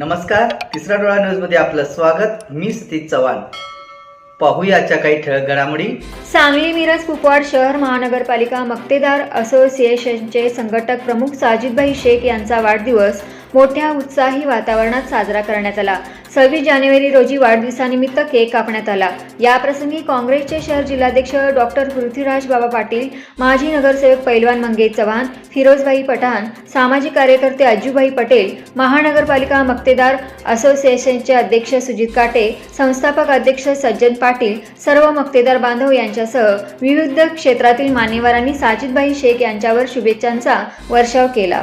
नमस्कार तिसरा डोळा न्यूजमध्ये आपलं स्वागत. मी सतीश चव्हाण. पाहूयाच्या काही ठळक घडामोडी. सांगली मिरज कुपवाड शहर महानगरपालिका मक्तेदार असोसिएशनचे संघटक प्रमुख साजिदभाई शेख यांचा वाढदिवस. मोठ्या उत्साही वातावरणात साजरा करण्यात आला. सव्वीस जानेवारी रोजी वाढदिवसानिमित्त केक कापण्यात आला. याप्रसंगी काँग्रेसचे शहर जिल्हाध्यक्ष डॉक्टर पृथ्वीराज बाबा पाटील माजी नगरसेवक पैलवान मंगेश चव्हाण फिरोजभाई पठाण सामाजिक कार्यकर्ते अज्जूभाई पटेल महानगरपालिका मक्तेदार असोसिएशनचे अध्यक्ष सुजित काटे संस्थापक अध्यक्ष सज्जन पाटील सर्व मक्तेदार बांधव यांच्यासह विविध क्षेत्रातील मान्यवरांनी साजिदभाई शेख यांच्यावर शुभेच्छांचा वर्षाव केला.